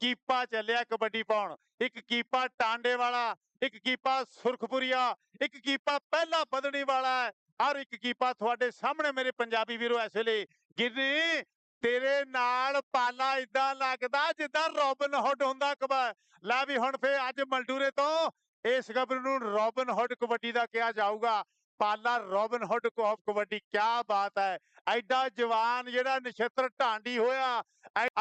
ਕੀਪਾ ਚੱਲਿਆ ਕਬੱਡੀ ਪਾਉਣ। ਇੱਕ ਕੀਪਾ ਟਾਂਡੇ ਵਾਲਾ ਇੱਕ ਕੀਪਾ ਸੁਰਖਪੁਰੀਆ, ਇੱਕ ਕੀਪਾ ਪਹਿਲਾ ਬਦਣੀ ਵਾਲਾ ਹੈ, ਔਰ ਇੱਕ ਕੀਪਾ ਤੁਹਾਡੇ ਸਾਹਮਣੇ ਮੇਰੇ ਪੰਜਾਬੀ ਵੀਰੋ ਇਸ ਵੇਲੇ ਗਿਰਨੀ ਤੇਰੇ ਨਾਲ ਪਾਲਾ ਇਦਾਂ ਲੱਗਦਾ ਜਿੱਦਾਂ ਰੋਬਨ ਹੁੱਡ ਹੁੰਦਾ ਕਬਾ, ਲੈ ਵੀ ਹੁਣ ਫੇ ਅੱਜ ਮਲਟੂਰੇ ਤੋਂ ਇਸ ਗੱਭਰੂ ਨੂੰ ਰੋਬਨ ਹੁੱਡ ਕਬੱਡੀ ਦਾ ਕਿਹਾ ਜਾਊਗਾ। ਪਾਲਾ ਰੋਬਨਹੁੱਡ ਕਬੱਡੀ ਕੀ ਬਾਤ ਹੈ। ਐਡਾ ਜਵਾਨ ਜਿਹੜਾ ਨਛੱਤਰ ਢਾਂਡੀ ਹੋਇਆ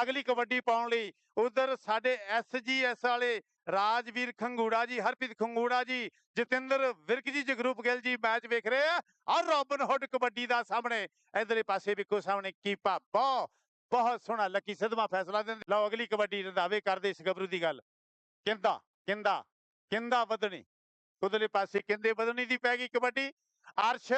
ਅਗਲੀ ਕਬੱਡੀ ਪਾਉਣ ਲਈ। ਉਧਰ ਸਾਡੇ ਐਸਜੀਐਸ ਵਾਲੇ ਰਾਜਵੀਰ ਖੰਗੂੜਾ ਜੀ, ਹਰਪ੍ਰੀਤ ਖੰਗੂੜਾ ਜੀ, ਜਤਿੰਦਰ ਵਿਰਕ ਜੀ, ਜਗਰੂਪ ਗਿੱਲ ਜੀ ਮੈਚ ਵੇਖ ਰਹੇ ਆ, ਔਰ ਰੋਬਨ ਕਬੱਡੀ ਦਾ ਸਾਹਮਣੇ। ਇਧਰਲੇ ਪਾਸੇ ਵੇਖੋ ਸਾਹਮਣੇ ਕੀਪਾ ਬਹੁਤ ਬਹੁਤ ਸੋਹਣਾ ਲੱਕੀ ਸਿੱਧਵਾਂ ਫੈਸਲਾ ਦਿੰਦੇ। ਲਓ ਅਗਲੀ ਕਬੱਡੀ ਰੰਧਾਵੇ ਕਰਦੇ ਇਸ ਗੱਭਰੂ ਦੀ ਗੱਲ। ਕਿੰਦਾ ਕਿੰਦਾ ਕਿੰਦਾ ਵਧਣੀ। ਉਧਰਲੇ ਪਾਸੇ ਕਿੰਦੇ ਵਧਣੀ ਦੀ ਪੈ ਗਈ ਕਬੱਡੀ? ਅਰਸ਼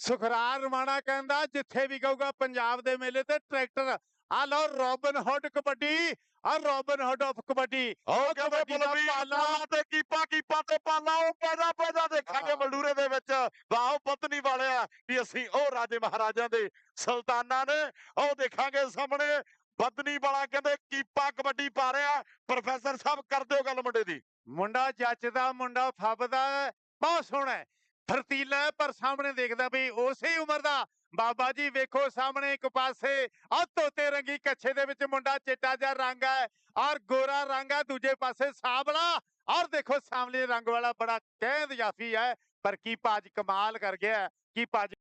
ਸੁਖਰਾਰ ਰਮਾਣਾ ਕਹਿੰਦਾ ਜਿੱਥੇ ਵੀ ਕਹੂਗਾ ਪੰਜਾਬ ਦੇ ਮੇਲੇ ਤੇ ਟਰੈਕਟਰ ਆ ਲਓ ਰੋਬਨ ਹੁੱਡ ਕਬੱਡੀ ਆ ਰੋਬਨ ਹੁੱਡ ਆਫ ਕਬੱਡੀ ਉਹ ਕਬੱਡੀ ਦਾ ਪਾਲਾ। ਤੇ ਕੀਪਾ ਕੀਪਾ ਤੇ ਪਾਲਾ ਉਹ ਪੈਦਾ ਪੈਦਾ ਦੇਖਾਂਗੇ ਹਾਂ। ਮਲੂਰੇ ਦੇ ਵਿੱਚ ਵਾਹ ਪਤਨੀ ਵਾਲਿਆ ਵੀ ਅਸੀਂ ਉਹ ਰਾਜੇ ਮਹਾਰਾਜਾਂ ਦੇ ਸੁਲਤਾਨਾਂ ਨੇ ਉਹ ਦੇਖਾਂਗੇ ਸਾਹਮਣੇ ਬਦਨੀ ਵਾਲਾ ਕਹਿੰਦੇ ਕੀਪਾ ਕਬੱਡੀ ਪਾ ਰਿਹਾ ਪ੍ਰੋਫੈਸਰ ਸਾਹਿਬ ਕਰ ਦਿਓ ਗੱਲ ਮੁੰਡੇ ਦੀ ਮੁੰਡਾ ਜੱਚਦਾ ਮੁੰਡਾ ਫੱਬਦਾ ਬਹੁਤ ਸੋਹਣਾ। ਫਰਤੀਲਾ ਪਰ ਸਾਹਮਣੇ ਦੇਖਦਾ ਵੀ ਉਸੇ ਉਮਰ ਦਾ। ਬਾਬਾ ਜੀ ਵੇਖੋ ਸਾਹਮਣੇ ਇੱਕ ਪਾਸੇ ਆ ਤੋਤੇ ਰੰਗੀ ਕੱਛੇ ਦੇ ਵਿੱਚ ਮੁੰਡਾ ਚਿੱਟਾ ਜਿਹਾ ਰੰਗ ਹੈ ਔਰ ਗੋਰਾ ਰੰਗ ਹੈ, ਦੂਜੇ ਪਾਸੇ ਸਾਵਲਾ ਔਰ ਦੇਖੋ ਸਾਹਮਣੇ ਰੰਗ ਵਾਲਾ ਬੜਾ ਕਹਿਦ ਜਾਫੀ ਹੈ, ਪਰ ਕੀ ਪਾਜ ਕਮਾਲ ਕਰ ਗਿਆ ਕੀ ਪਾਜ